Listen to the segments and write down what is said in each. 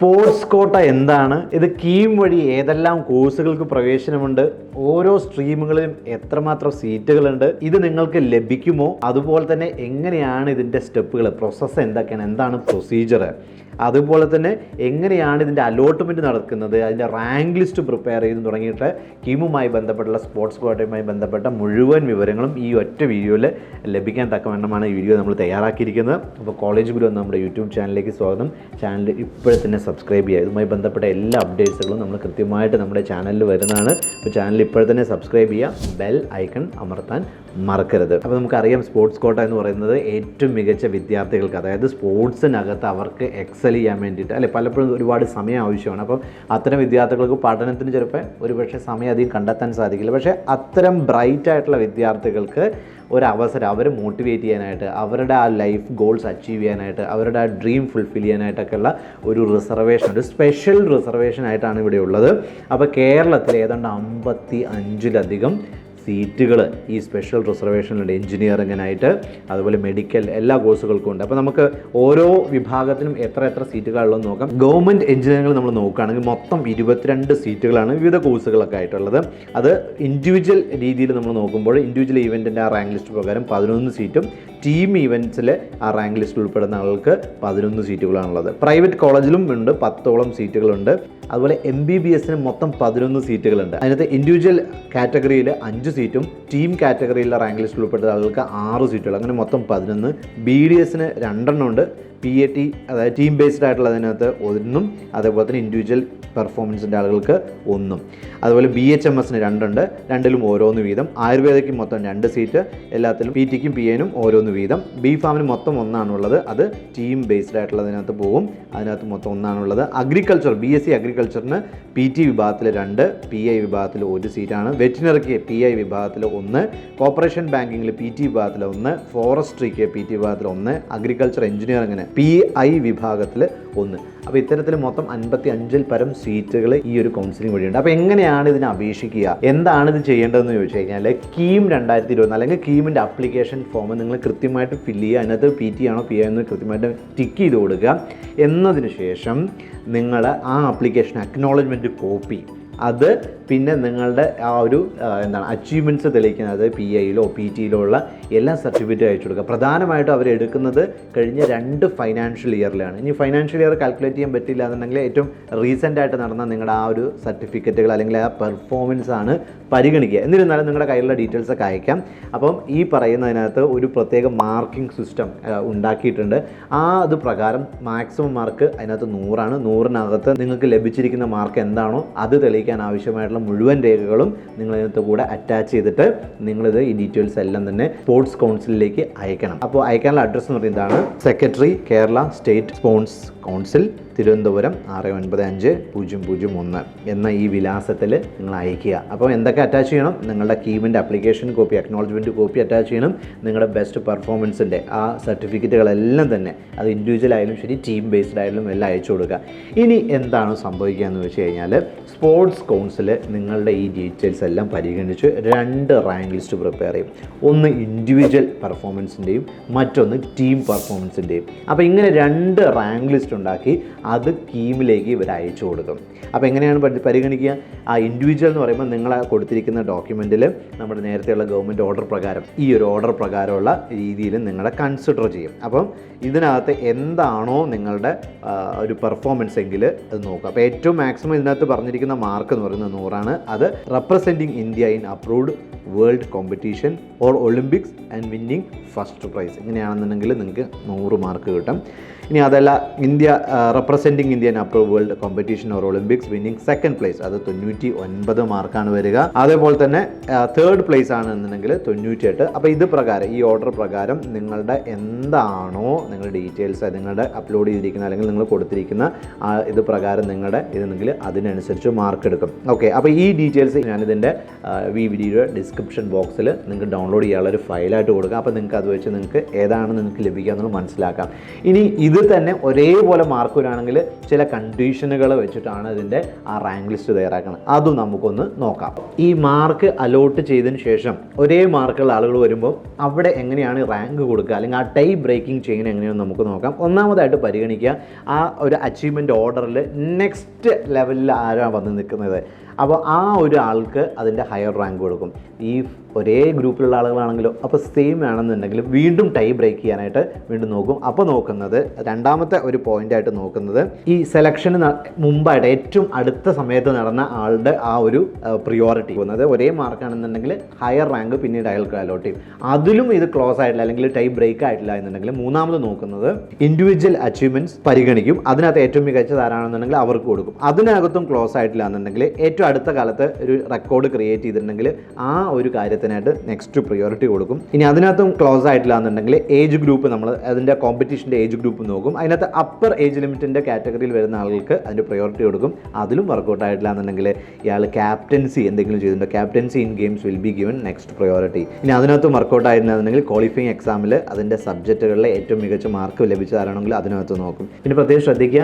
Sports quota എന്താണ്? ഇത് കീം വഴി ഏതെല്ലാം കോഴ്സുകൾക്ക് പ്രവേശനമുണ്ട്? ഓരോ സ്ട്രീമുകളിലും എത്രമാത്രം സീറ്റുകളുണ്ട്? ഇത് നിങ്ങൾക്ക് ലഭിക്കുമോ? അതുപോലെ തന്നെ എങ്ങനെയാണ് ഇതിന്റെ സ്റ്റെപ്പുകൾ പ്രോസസ്സ് എന്തൊക്കെയാണ്? എന്താണ് പ്രൊസീജിയർ അതുപോലെ തന്നെ എങ്ങനെയാണ് ഇതിന്റെ അലോട്ട്മെന്റ് നടക്കുന്നത്? അതിന്റെ റാങ്ക് ലിസ്റ്റ് പ്രിപ്പയർ ചെയ്ത് തുടങ്ങിയിട്ട് കീമുമായി ബന്ധപ്പെട്ടുള്ള സ്പോർട്സ് കോട്ടയുമായി ബന്ധപ്പെട്ട മുഴുവൻ വിവരങ്ങളും ഈ ഒറ്റ വീഡിയോയിൽ ലഭിക്കാൻ തക്കവണ്ണമാണ് ഈ വീഡിയോ നമ്മൾ തയ്യാറാക്കിയിരിക്കുന്നത്. അപ്പോൾ കോളേജ് ഗുരു നമ്മുടെ യൂട്യൂബ് ചാനലിലേക്ക് സ്വാഗതം. ചാനൽ ഇപ്പോഴത്തെ സബ്സ്ക്രൈബ് ചെയ്യുക. ഇതുമായി ബന്ധപ്പെട്ട എല്ലാ അപ്ഡേറ്റ്സുകളും നമ്മൾ കൃത്യമായിട്ട് നമ്മുടെ ചാനലിൽ വരുന്നതാണ്. അപ്പോൾ ചാനൽ ഇപ്പോഴും തന്നെ സബ്സ്ക്രൈബ് ചെയ്യുക. ബെൽ ഐക്കൺ അമർത്താൻ മറക്കരുത്. അപ്പോൾ നമുക്കറിയാം സ്പോർട്സ് കോട്ട എന്ന് പറയുന്നത് ഏറ്റവും മികച്ച വിദ്യാർത്ഥികൾക്ക് അതായത് സ്പോർട്സിനകത്ത് അവർക്ക് എക്സൽ ചെയ്യാൻ വേണ്ടിയിട്ട് അല്ലെ പലപ്പോഴും ഒരുപാട് സമയം ആവശ്യമാണ്. അപ്പം അത്തരം വിദ്യാർത്ഥികൾക്ക് പഠനത്തിന് ചിലപ്പോൾ ഒരുപക്ഷെ സമയം അധികം കണ്ടെത്താൻ സാധിക്കില്ല. പക്ഷേ അത്തരം ബ്രൈറ്റ് ആയിട്ടുള്ള വിദ്യാർത്ഥികൾക്ക് ഒരു അവസരം അവരെ മോട്ടിവേറ്റ് ചെയ്യാനായിട്ട് അവരുടെ ആ ലൈഫ് ഗോൾസ് അച്ചീവ് ചെയ്യാനായിട്ട് അവരുടെ ആ ഡ്രീം ഫുൾഫിൽ ചെയ്യാനായിട്ടൊക്കെയുള്ള ഒരു റിസർവേഷൻ ഒരു സ്പെഷ്യൽ റിസർവേഷൻ ആയിട്ടാണ് ഇവിടെ ഉള്ളത്. അപ്പോൾ കേരളത്തിൽ ഏതാണ്ട് അമ്പത്തി അഞ്ചിലധികം സീറ്റുകൾ ഈ സ്പെഷ്യൽ റിസർവേഷനിലുണ്ട് എഞ്ചിനീയറിങ്ങിനായിട്ട് അതുപോലെ മെഡിക്കൽ എല്ലാ കോഴ്സുകൾക്കും ഉണ്ട്. അപ്പോൾ നമുക്ക് ഓരോ വിഭാഗത്തിനും എത്ര എത്ര സീറ്റുകളുള്ളതെന്ന് നോക്കാം. ഗവൺമെന്റ് എഞ്ചിനീയറിംഗ് നമ്മൾ നോക്കുകയാണെങ്കിൽ മൊത്തം ഇരുപത്തിരണ്ട് സീറ്റുകളാണ് വിവിധ കോഴ്സുകളൊക്കെ ആയിട്ടുള്ളത്. അത് ഇൻഡിവിജ്വൽ രീതിയിൽ നമ്മൾ നോക്കുമ്പോൾ ഇൻഡിവിജ്വൽ ഈവന്റിന്റെ ആ റാങ്ക് ലിസ്റ്റ് പ്രകാരം പതിനൊന്ന് സീറ്റും ടീം ഈവന്റ്സിൽ ആ റാങ്ക് ലിസ്റ്റിൽ ഉൾപ്പെടുന്ന ആൾക്ക് പതിനൊന്ന് സീറ്റുകളാണുള്ളത്. പ്രൈവറ്റ് കോളേജിലും ഉണ്ട് പത്തോളം സീറ്റുകളുണ്ട്. അതുപോലെ എം ബി ബി എസിന് മൊത്തം പതിനൊന്ന് സീറ്റുകളുണ്ട്. അതിനകത്ത് ഇൻഡിവിജ്വൽ കാറ്റഗറിയിൽ അഞ്ച് സീറ്റും ടീം കാറ്റഗറിയിലുള്ള റാങ്ക് ലിസ്റ്റിൽ ഉൾപ്പെട്ട ആളുകൾക്ക് ആറ് സീറ്റുകൾ. അങ്ങനെ മൊത്തം പതിനൊന്ന്. ബി ഡി എസിന് രണ്ടെണ്ണം ഉണ്ട് പി എ ടി അതായത് ടീം ബേസ്ഡ് ആയിട്ടുള്ള അതിനകത്ത് ഒന്നും അതേപോലെ തന്നെ ഇൻഡിവിജ്വൽ പെർഫോമൻസിന്റെ ആളുകൾക്ക് ഒന്നും. അതുപോലെ ബി എച്ച് എം എസിന് രണ്ടുണ്ട്. രണ്ടിലും ഓരോന്ന് വീതം. ആയുർവേദയ്ക്ക് മൊത്തം രണ്ട് സീറ്റ് എല്ലാത്തിലും പി ടിക്കും പി എനും ഓരോന്ന് വീതം. ബി ഫാമിന് മൊത്തം ഒന്നാണുള്ളത്. അത് ടീം ബേസ്ഡ് ആയിട്ടുള്ളതിനകത്ത് പോകും അതിനകത്ത് മൊത്തം ഒന്നാണുള്ളത്. അഗ്രികൾച്ചർ ബി എസ് സി അഗ്രികൾച്ചറിന് പി ടി വിഭാഗത്തിൽ രണ്ട് പി ഐ വിഭാഗത്തിൽ ഒരു സീറ്റാണ് വെറ്റിനറിക്ക് പി ഐ വിഭാഗത്തിൽ ഒന്ന് കോർപ്പറേഷൻ ബാങ്കിങ്ങിൽ പി ടി വിഭാഗത്തിൽ ഒന്ന് ഫോറസ്ട്രിക്ക് പി ടി വിഭാഗത്തിൽ ഒന്ന് അഗ്രികൾച്ചർ എഞ്ചിനീയറിങ്ങിന് പി ഐ വിഭാഗത്തിൽ ഒന്ന്. അപ്പോൾ ഇത്തരത്തിൽ മൊത്തം അൻപത്തി അഞ്ചിൽ പരം സീറ്റുകൾ ഈ ഒരു കൗൺസിലിംഗ് വഴിയുണ്ട്. അപ്പോൾ എങ്ങനെയാണ് ഇതിനെ അപേക്ഷിക്കുക? എന്താണ് ഇത് ചെയ്യേണ്ടതെന്ന് ചോദിച്ചു കഴിഞ്ഞാൽ കീം രണ്ടായിരത്തി ഇരുപത്തി അല്ലെങ്കിൽ കീമിന്റെ അപ്ലിക്കേഷൻ ഫോം നിങ്ങൾ കൃത്യമായിട്ട് ഫില്ല് ചെയ്യുക അതിനകത്ത് പി ടി ആണോ പി എന്ന് കൃത്യമായിട്ട് ടിക്ക് ചെയ്ത് കൊടുക്കുക. എന്നതിന് ശേഷം നിങ്ങൾ ആ ആപ്ലിക്കേഷൻ അക്നോളജ്മെന്റ് കോപ്പി അത് പിന്നെ നിങ്ങളുടെ ആ ഒരു എന്താണ് അച്ചീവ്മെന്റ്സ് തെളിയിക്കുന്നത് പി ഐയിലോ പി ടിയിലോ ഉള്ള എല്ലാ സർട്ടിഫിക്കറ്റും അയച്ചു കൊടുക്കുക. പ്രധാനമായിട്ടും അവർ എടുക്കുന്നത് കഴിഞ്ഞ രണ്ട് ഫൈനാൻഷ്യൽ ഇയറിലാണ് ഇനി ഫൈനാൻഷ്യൽ ഇയർ കാൽക്കുലേറ്റ് ചെയ്യാൻ പറ്റില്ല എന്നുണ്ടെങ്കിൽ ഏറ്റവും റീസെന്റ് ആയിട്ട് നടന്ന നിങ്ങളുടെ ആ ഒരു സർട്ടിഫിക്കറ്റുകൾ അല്ലെങ്കിൽ ആ പെർഫോമൻസ് ആണ് പരിഗണിക്കുക. എന്നിരുന്നാലും നിങ്ങളുടെ കയ്യിലുള്ള ഡീറ്റെയിൽസ് ഒക്കെ അയക്കാം. അപ്പം ഈ പറയുന്നതിനകത്ത് ഒരു പ്രത്യേക മാർക്കിംഗ് സിസ്റ്റം ഉണ്ടാക്കിയിട്ടുണ്ട്. ആ അത് പ്രകാരം മാക്സിമം മാർക്ക് അതിനകത്ത് നൂറാണ്. നൂറിനകത്ത് നിങ്ങൾക്ക് ലഭിച്ചിരിക്കുന്ന മാർക്ക് എന്താണോ അത് തെളിയിക്കാൻ ആവശ്യമായിട്ടുള്ള മുഴുവൻ രേഖകളും നിങ്ങൾ ഇതിനകത്ത് കൂടെ അറ്റാച്ച് ചെയ്തിട്ട് നിങ്ങളിത് ഈ ഡീറ്റെയിൽസ് എല്ലാം തന്നെ സ്പോർട്സ് കൗൺസിലിലേക്ക് അയക്കണം. അപ്പോൾ അയക്കാനുള്ള അഡ്രസ്സ് എന്ന് പറയുന്നതാണ് secretary Kerala state sports council Thiruvananthapuram ആറ് ഒൻപത് അഞ്ച് പൂജ്യം പൂജ്യം ഒന്ന് എന്ന ഈ വിലാസത്തിൽ നിങ്ങൾ അയക്കുക അപ്പോൾ എന്തൊക്കെ അറ്റാച്ച് ചെയ്യണം? നിങ്ങളുടെ കീമിന്റെ application copy acknowledgement copy attach ചെയ്യണം. നിങ്ങളുടെ ബെസ്റ്റ് പെർഫോമൻസിന്റെ ആ സർട്ടിഫിക്കറ്റുകളെല്ലാം തന്നെ അത് ഇൻഡിവിജ്വൽ ആയാലും ശരി ടീം ബേസ്ഡ് ആയാലും എല്ലാം അയച്ചു കൊടുക്കുക. ഇനി എന്താണ് സംഭവിക്കുക എന്ന് വെച്ച് കഴിഞ്ഞാൽ സ്പോർട്സ് കൗൺസിൽ നിങ്ങളുടെ ഈ ഡീറ്റെയിൽസ് എല്ലാം പരിഗണിച്ച് രണ്ട് റാങ്ക് ലിസ്റ്റ് പ്രിപ്പയർ ചെയ്യും. ഒന്ന് ഇൻഡിവിജ്വൽ പെർഫോമൻസിന്റെയും മറ്റൊന്ന് ടീം പെർഫോമൻസിന്റെയും അപ്പോൾ ഇങ്ങനെ രണ്ട് റാങ്ക് ലിസ്റ്റ് ഉണ്ടാക്കി അത് കീമിലേക്ക് ഇവർ അയച്ചു കൊടുക്കും. അപ്പോൾ എങ്ങനെയാണ് പരി- പരിഗണിക്കുക? ആ ഇൻഡിവിജ്വൽ എന്ന് പറയുമ്പോൾ നിങ്ങൾ കൊടുത്തിരിക്കുന്ന ഡോക്യുമെന്റിൽ നമ്മുടെ നേരത്തെയുള്ള ഗവൺമെന്റ് ഓർഡർ പ്രകാരം ഈ ഒരു ഓർഡർ പ്രകാരമുള്ള രീതിയിൽ നിങ്ങളെ കൺസിഡർ ചെയ്യും. അപ്പം ഇതിനകത്ത് എന്താണോ നിങ്ങളുടെ ഒരു പെർഫോമൻസ് എങ്കിൽ അത് നോക്കുക. അപ്പോൾ ഏറ്റവും മാക്സിമം ഇതിനകത്ത് പറഞ്ഞിരിക്കുന്ന മാർക്ക് എന്ന് പറയുന്നത് നൂറാണ്. അത് representing India in approved world competition or Olympics and winning first prize ഇങ്ങനെയാണെന്നുണ്ടെങ്കിൽ നിങ്ങൾക്ക് നൂറ് മാർക്ക് കിട്ടും. ഇനി അതല്ല India representing Indian upper world competition or Olympics winning second place അത് തൊണ്ണൂറ്റി ഒൻപത് മാർക്കാണ് വരിക. അതേപോലെ തന്നെ തേർഡ് പ്ലേസ് ആണെന്നുണ്ടെങ്കിൽ തൊണ്ണൂറ്റിയെട്ട്. അപ്പോൾ ഇത് പ്രകാരം ഈ ഓർഡർ പ്രകാരം നിങ്ങളുടെ എന്താണോ നിങ്ങളുടെ ഡീറ്റെയിൽസ് നിങ്ങളുടെ അപ്ലോഡ് ചെയ്തിരിക്കുന്ന അല്ലെങ്കിൽ നിങ്ങൾ കൊടുത്തിരിക്കുന്ന ഇത് പ്രകാരം നിങ്ങളുടെ ഇതെങ്കിൽ അതിനനുസരിച്ച് മാർക്ക് എടുക്കും. ഓക്കെ അപ്പോൾ ഈ ഡീറ്റെയിൽസ് ഞാനിതിന്റെ ഈ വീഡിയോയുടെ ഡിസ്ക്രിപ്ഷൻ ബോക്സിൽ നിങ്ങൾക്ക് ഡൗൺലോഡ് ചെയ്യാനുള്ള ഒരു ഫയലായിട്ട് കൊടുക്കാം. അപ്പോൾ നിങ്ങൾക്ക് അത് വെച്ച് നിങ്ങൾക്ക് ഏതാണ് നിങ്ങൾക്ക് ലഭിക്കുക എന്നുള്ളത് മനസ്സിലാക്കാം. ഇനി ഇത് ഇതിൽ തന്നെ ഒരേപോലെ മാർക്ക് വരികയാണെങ്കിൽ ചില കണ്ടീഷനുകൾ വെച്ചിട്ടാണ് ഇതിന്റെ ആ റാങ്ക് ലിസ്റ്റ് തയ്യാറാക്കുന്നത്. അതും നമുക്കൊന്ന് നോക്കാം. ഈ മാർക്ക് അലോട്ട് ചെയ്തതിന് ശേഷം ഒരേ മാർക്കുള്ള ആളുകൾ വരുമ്പോൾ അവിടെ എങ്ങനെയാണ് റാങ്ക് കൊടുക്കുക? അല്ലെങ്കിൽ ആ ടൈ ബ്രേക്കിംഗ് ചെയിൻ എങ്ങനെയാണെന്ന് നമുക്ക് നോക്കാം. ഒന്നാമതായിട്ട് പരിഗണിക്കുക. ആ ഒരു അച്ചീവ്മെന്റ് ഓർഡറിൽ നെക്സ്റ്റ് ലെവലിൽ ആരാണ് വന്ന് നിൽക്കുന്നത്? അപ്പോൾ ആ ഒരു ആൾക്ക് അതിന്റെ ഹയർ റാങ്ക് കൊടുക്കും. ഈ ഒരേ ഗ്രൂപ്പിലുള്ള ആളുകളാണെങ്കിലോ അപ്പോൾ സെയിം ആണെന്നുണ്ടെങ്കിൽ വീണ്ടും ടൈ ബ്രേക്ക് ചെയ്യാനായിട്ട് വീണ്ടും നോക്കും. അപ്പോൾ നോക്കുന്നത് രണ്ടാമത്തെ ഒരു പോയിന്റായിട്ട് നോക്കുന്നത് ഈ സെലക്ഷന് മുമ്പായിട്ട് ഏറ്റവും അടുത്ത സമയത്ത് നടന്ന ആളുടെ ആ ഒരു പ്രിയോറിറ്റി പോകുന്നത് ഒരേ മാർക്കാണെന്നുണ്ടെങ്കിൽ ഹയർ റാങ്ക് പിന്നീട് അയാൾക്ക് അലോട്ട് ചെയ്യും. അതിലും ഇത് ക്ലോസ് ആയിട്ടില്ല അല്ലെങ്കിൽ ടൈ ബ്രേക്ക് ആയിട്ടില്ല എന്നുണ്ടെങ്കിൽ മൂന്നാമത് നോക്കുന്നത് ഇൻഡിവിജ്വൽ അച്ചീവ്മെന്റ്സ് പരിഗണിക്കും. അതിനകത്ത് ഏറ്റവും മികച്ചത് ആരാണെന്നുണ്ടെങ്കിൽ അവർക്ക് കൊടുക്കും. അതിനകത്തും ക്ലോസ് ആയിട്ടില്ല എന്നുണ്ടെങ്കിൽ ഏറ്റവും അടുത്ത കാലത്ത് ഒരു റെക്കോർഡ് ക്രിയേറ്റ് ചെയ്തിട്ടുണ്ടെങ്കിൽ ആ ഒരു കാര്യത്തിനായിട്ട് നെക്സ്റ്റ് പ്രിയോറിറ്റി കൊടുക്കും. ഇനി അതിനകത്തും ക്ലോസ് ആയിട്ടില്ല എന്നുണ്ടെങ്കിൽ ഏജ് ഗ്രൂപ്പ് നമ്മൾ അതിന്റെ കോമ്പറ്റീഷന്റെ ഏജ് ഗ്രൂപ്പ് നോക്കും. അതിനകത്ത് അപ്പർ ഏജ് ലിമിറ്റിന്റെ കാറ്റഗറിയിൽ വരുന്ന ആളുകൾക്ക് അതിന്റെ പ്രയോറിറ്റി കൊടുക്കും. അതിലും വർക്കൗട്ട് ആയിട്ടില്ല എന്നുണ്ടെങ്കിൽ ഇയാൾ ക്യാപ്റ്റൻസി എന്തെങ്കിലും ചെയ്തിട്ടുണ്ടോ? Captaincy in games will be given next priority ഇനി അതിനകത്തും വർക്കൗട്ട് ആയിട്ടില്ല എന്നുണ്ടെങ്കിൽ ക്വാളിഫയിങ് എക്സാമിൽ അതിന്റെ സബ്ജക്റ്റുകളിലെ ഏറ്റവും മികച്ച മാർക്ക് ലഭിച്ചതാണെങ്കിൽ അതിനകത്ത് നോക്കും. പിന്നെ പ്രത്യേകം ശ്രദ്ധിക്കുക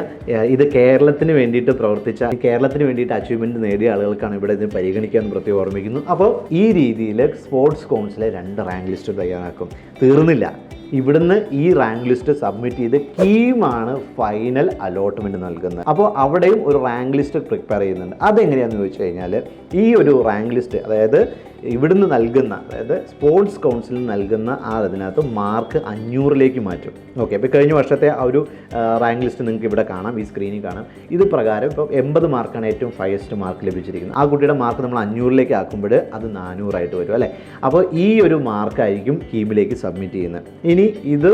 ഇത് കേരളത്തിന് വേണ്ടിയിട്ട് പ്രവർത്തിച്ച കേരളത്തിന് വേണ്ടിയിട്ട് അച്ചീവ്മെന്റ് നേടിയ ആളുകൾക്കാണ് ഇവിടെ ഇതിന് പരിഗണിക്കാൻ പ്രത്യേകം ഓർമ്മിക്കുന്നു. അപ്പോൾ ഈ രീതിയിൽ സ്പോർട്സ് കൗൺസിലെ രണ്ട് റാങ്ക് ലിസ്റ്റ് തയ്യാറാക്കും. തീർന്നില്ല. ഇവിടുന്ന് ഈ റാങ്ക് ലിസ്റ്റ് സബ്മിറ്റ് ചെയ്ത് കീമാണ് ഫൈനൽ അലോട്ട്മെന്റ് നൽകുന്നത്. അപ്പോൾ അവിടെയും ഒരു റാങ്ക് ലിസ്റ്റ് പ്രിപ്പയർ ചെയ്യുന്നുണ്ട്. അതെങ്ങനെയാണെന്ന് ചോദിച്ചു കഴിഞ്ഞാൽ ഈ ഒരു റാങ്ക് ലിസ്റ്റ് അതായത് ഇവിടുന്ന് നൽകുന്ന അതായത് സ്പോർട്സ് കൗൺസിൽ നൽകുന്ന ആ അതിനകത്ത് മാർക്ക് അഞ്ഞൂറിലേക്ക് മാറ്റും. ഓക്കെ അപ്പോൾ കഴിഞ്ഞ വർഷത്തെ ആ ഒരു റാങ്ക് ലിസ്റ്റ് നിങ്ങൾക്ക് ഇവിടെ കാണാം ഈ സ്ക്രീനിൽ കാണാം. ഇത് പ്രകാരം ഇപ്പോൾ എൺപത് മാർക്കാണ് ഏറ്റവും ഹയസ്റ്റ് മാർക്ക് ലഭിച്ചിരിക്കുന്നത്. ആ കുട്ടിയുടെ മാർക്ക് നമ്മൾ അഞ്ഞൂറിലേക്ക് ആക്കുമ്പോൾ അത് നാനൂറായിട്ട് വരും അല്ലേ? അപ്പോൾ ഈ ഒരു മാർക്കായിരിക്കും കീമിലേക്ക് സബ്മിറ്റ് ചെയ്യുന്നത്. ഇനി ഇത്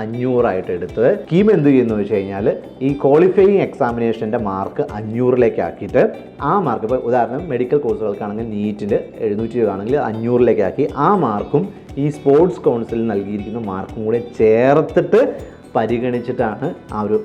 അഞ്ഞൂറായിട്ട് എടുത്ത് കീം എന്ത് ചെയ്യുന്നു വെച്ച് കഴിഞ്ഞാൽ ഈ ക്വാളിഫയിങ് എക്സാമിനേഷന്റെ മാർക്ക് അഞ്ഞൂറിലേക്ക് ആക്കിയിട്ട് ആ മാർക്ക് ഇപ്പോൾ ഉദാഹരണം മെഡിക്കൽ കോഴ്സുകൾക്കാണെങ്കിൽ നീറ്റിന്റെ എഴുന്നൂറ്റി ആണെങ്കിൽ അഞ്ഞൂറിലേക്കാക്കി ആ മാർക്കും ഈ സ്പോർട്സ് കൗൺസിലിൽ നൽകിയിരിക്കുന്ന മാർക്കും കൂടെ ചേർത്തിട്ട് പരിഗണിച്ചിട്ടാണ് ആ ഒരു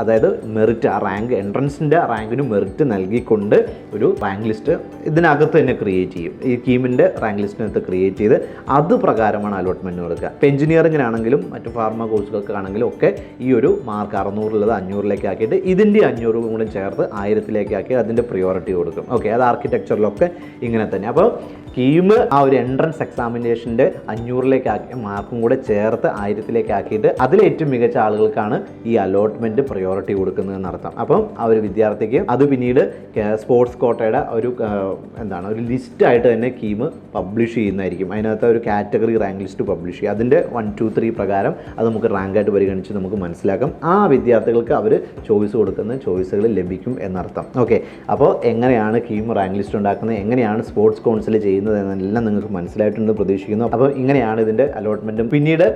അതായത് മെറിറ്റ് ആ റാങ്ക് എൻട്രൻസിന്റെ റാങ്കിന് മെറിറ്റ് നൽകിക്കൊണ്ട് ഒരു റാങ്ക് ലിസ്റ്റ് ഇതിനകത്ത് തന്നെ ക്രിയേറ്റ് ചെയ്യും. ഈ കീമിന്റെ റാങ്ക് ലിസ്റ്റിനകത്ത് ക്രിയേറ്റ് ചെയ്ത് അത് പ്രകാരമാണ് അലോട്ട്മെന്റ് കൊടുക്കുക. ഇപ്പോൾ എഞ്ചിനീയറിങ്ങിനാണെങ്കിലും മറ്റു ഫാർമ കോഴ്സുകൾക്കാണെങ്കിലും ഒക്കെ ഈ ഒരു മാർക്ക് അറുന്നൂറിലത് അഞ്ഞൂറിലേക്ക് ആക്കിയിട്ട് ഇതിന്റെ അഞ്ഞൂറ് കൂടെ ചേർത്ത് ആയിരത്തിലേക്ക് ആക്കി അതിന്റെ പ്രിയോറിറ്റി കൊടുക്കും. ഓക്കെ അത് ആർക്കിടെക്ചറിലൊക്കെ ഇങ്ങനെ തന്നെ. അപ്പോൾ കീം ആ ഒരു എൻട്രൻസ് എക്സാമിനേഷന്റെ അഞ്ഞൂറിലേക്ക് ആക്കി മാർക്കും കൂടെ ചേർത്ത് ആയിരത്തിലേക്ക് ആക്കിയിട്ട് അതിൽ ഏറ്റവും മികച്ച ആളുകൾക്കാണ് ഈ അലോട്ട്മെന്റ് പ്രയോറിറ്റി കൊടുക്കുന്നത് അർത്ഥം. അപ്പം ആ ഒരു വിദ്യാർത്ഥിക്ക് അത് പിന്നീട് സ്പോർട്സ് കോട്ടയുടെ ഒരു എന്താണ് ഒരു ലിസ്റ്റായിട്ട് തന്നെ കീം പബ്ലിഷ് ചെയ്യുന്നതായിരിക്കും. അതിനകത്ത് ഒരു കാറ്റഗറി റാങ്ക് ലിസ്റ്റ് പബ്ലിഷ് ചെയ്യും അതിന്റെ വൺ ടു ത്രീ പ്രകാരം അത് നമുക്ക് റാങ്കായിട്ട് പരിഗണിച്ച് നമുക്ക് മനസ്സിലാക്കാം. ആ വിദ്യാർത്ഥികൾക്ക് അവർ ചോയ്സ് കൊടുക്കുന്ന ചോയ്സുകൾ ലഭിക്കും എന്നർത്ഥം. ഓക്കെ അപ്പോൾ എങ്ങനെയാണ് കീം റാങ്ക് ലിസ്റ്റ് ഉണ്ടാക്കുന്നത്? എങ്ങനെയാണ് സ്പോർട്സ് കൗൺസിൽ ചെയ്യുന്നത്? എന്നെല്ലാം നിങ്ങൾക്ക് മനസ്സിലായിട്ടുണ്ട് പ്രതീക്ഷിക്കുന്നു. അപ്പോൾ ഇങ്ങനെയാണ് ഇതിന്റെ അലോട്ട്മെന്റും പിന്നീട്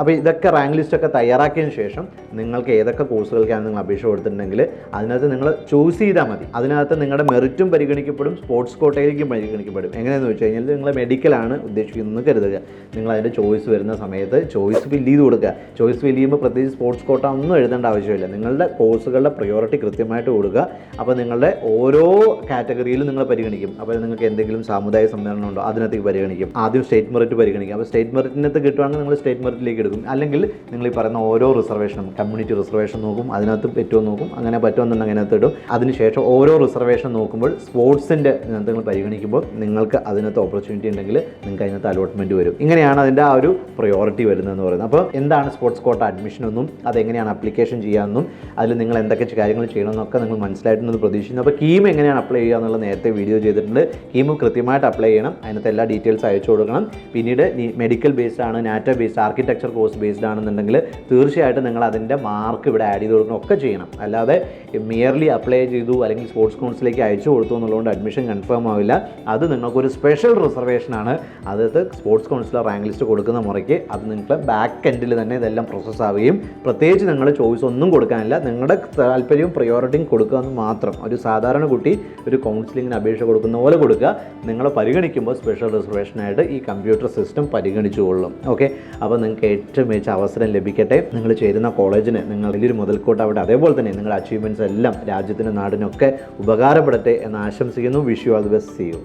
അപ്പോൾ ഇതൊക്കെ റാങ്ക് ലിസ്റ്റ് ഒക്കെ തയ്യാറാക്കിയതിന് ശേഷം നിങ്ങൾക്ക് ഏതൊക്കെ കോഴ്സുകൾക്കാണ് നിങ്ങൾ അപേക്ഷ കൊടുത്തിട്ടുണ്ടെങ്കിൽ അതിനകത്ത് നിങ്ങൾ ചൂസ് ചെയ്താൽ മതി. അതിനകത്ത് നിങ്ങളുടെ മെറിറ്റും പരിഗണിക്കപ്പെടും സ്പോർട്സ് കോട്ടയിലേക്കും പരിഗണിക്കപ്പെടും. എങ്ങനെയെന്ന് വെച്ച് കഴിഞ്ഞാൽ നിങ്ങൾ മെഡിക്കലാണ് ഉദ്ദേശിക്കുന്നതെന്ന് കരുതുക. നിങ്ങൾ അതിന്റെ ചോയ്സ് വരുന്ന സമയത്ത് ചോയ്സ് ഫില്ല് ചെയ്ത് കൊടുക്കുക. ചോയ്സ് ഫില്ല് ചെയ്യുമ്പോൾ പ്രത്യേകിച്ച് സ്പോർട്സ് കോട്ട ഒന്നും എഴുതേണ്ട ആവശ്യമില്ല. നിങ്ങളുടെ കോഴ്സുകളുടെ പ്രയോറിറ്റി കൃത്യമായിട്ട് കൊടുക്കുക. അപ്പോൾ നിങ്ങളുടെ ഓരോ കാറ്റഗറിയിലും നിങ്ങൾ പരിഗണിക്കും. അപ്പോൾ നിങ്ങൾക്ക് എന്തെങ്കിലും സാമുദായിക സമ്മേളനം ഉണ്ടോ അതിനകത്തേക്ക് പരിഗണിക്കും. ആദ്യം സ്റ്റേറ്റ് മെറിറ്റ് പരിഗണിക്കും. അപ്പോൾ സ്റ്റേറ്റ് മെറിറ്റിനകത്ത് കിട്ടുവാണെങ്കിൽ നിങ്ങൾ സ്റ്റേറ്റ് മെറിറ്റിലേക്ക് എടുക്കും. അല്ലെങ്കിൽ നിങ്ങൾ ഈ പറയുന്ന ഓരോ റിസർവേഷനും കമ്മ്യൂണിറ്റി റിസർവേഷൻ നോക്കും അതിനകത്ത് പറ്റുമോ നോക്കും അങ്ങനെ പറ്റുമെന്നുണ്ടെങ്കിൽ അതിനകത്ത് ഇടും. അതിനുശേഷം ഓരോ റിസർവേഷൻ നോക്കുമ്പോൾ സ്പോർട്സിന്റെ നിങ്ങൾ പരിഗണിക്കുമ്പോൾ നിങ്ങൾക്ക് അതിനകത്ത് ഓപ്പർച്യൂണിറ്റി ഉണ്ടെങ്കിൽ നിങ്ങൾക്ക് അതിനകത്ത് അലോട്ട്മെന്റ് വരും. ഇങ്ങനെയാണ് അതിന്റെ ആ ഒരു പ്രയോറിറ്റി വരുന്നതെന്ന് പറയുന്നത്. അപ്പോൾ എന്താണ് സ്പോർട്സ് കോട്ട അഡ്മിഷൻ എന്നും അതെങ്ങനെയാണ് അപ്ലിക്കേഷൻ ചെയ്യാമെന്നും അതിൽ നിങ്ങൾ എന്തൊക്കെ കാര്യങ്ങൾ ചെയ്യണമെന്നൊക്കെ നിങ്ങൾ മനസ്സിലായിട്ടുണ്ടെന്ന് പ്രതീക്ഷിക്കുന്നു. അപ്പോൾ കീം എങ്ങനെയാണ് അപ്ലൈ ചെയ്യുക എന്നുള്ള നേരത്തെ വീഡിയോ ചെയ്തിട്ടുണ്ട്. കീം കൃത്യമായിട്ട് അപ്ലൈ ചെയ്യണം. അതിനകത്ത് എല്ലാ ഡീറ്റെയിൽസ് അയച്ചു കൊടുക്കണം. പിന്നീട് മെഡിക്കൽ ബേസ്ഡ് ആണ് NATA based architecture course based ആണെന്നുണ്ടെങ്കിൽ തീർച്ചയായിട്ടും നിങ്ങൾ അതിന്റെ മാർക്ക് ഇവിടെ ആഡ് ചെയ്ത് കൊടുക്കണം ഒക്കെ ചെയ്യണം. അല്ലാതെ മിയർലി അപ്ലൈ ചെയ്തു അല്ലെങ്കിൽ സ്പോർട്സ് കൗൺസിലേക്ക് അയച്ചു കൊടുത്തു എന്നുള്ളതുകൊണ്ട് അഡ്മിഷൻ കൺഫേം ആവില്ല. അത് നിങ്ങൾക്കൊരു സ്പെഷ്യൽ റിസർവേഷനാണ് അതായത് സ്പോർട്സ് കൗൺസിലർ റാങ്ക് ലിസ്റ്റ് കൊടുക്കുന്ന മുറയ്ക്ക് അത് നിങ്ങൾക്ക് ബാക്ക് എൻഡിൽ തന്നെ ഇതെല്ലാം പ്രോസസ്സ് ആവുകയും പ്രത്യേകിച്ച് നിങ്ങൾ ചോയ്സ് ഒന്നും കൊടുക്കാനില്ല. നിങ്ങളുടെ താല്പര്യവും പ്രയോറിറ്റിയും കൊടുക്കുക എന്ന് മാത്രം. ഒരു സാധാരണ കുട്ടി ഒരു കൗൺസിലിങ്ങിന് അപേക്ഷ കൊടുക്കുന്ന പോലെ കൊടുക്കുക. നിങ്ങൾ പരിഗണിക്കുമ്പോൾ സ്പെഷ്യൽ റിസർവേഷനായിട്ട് ഈ കമ്പ്യൂട്ടർ സിസ്റ്റം പരിഗണിച്ചുകൊള്ളും ഓക്കെ അപ്പോൾ നിങ്ങൾക്ക് ഏറ്റവും മികച്ച അവസരം ലഭിക്കട്ടെ. നിങ്ങൾ ചേരുന്ന കോളേജിന് നിങ്ങൾ വലിയൊരു മുതൽക്കൂട്ടാവട്ടെ അതേപോലെ തന്നെ നിങ്ങളുടെ അച്ചീവ്മെന്റ്സ് എല്ലാം രാജ്യത്തിനും നാടിനൊക്കെ ഉപകാരപ്പെടട്ടെ എന്ന് ആശംസിക്കുന്നു. Wish all the best see you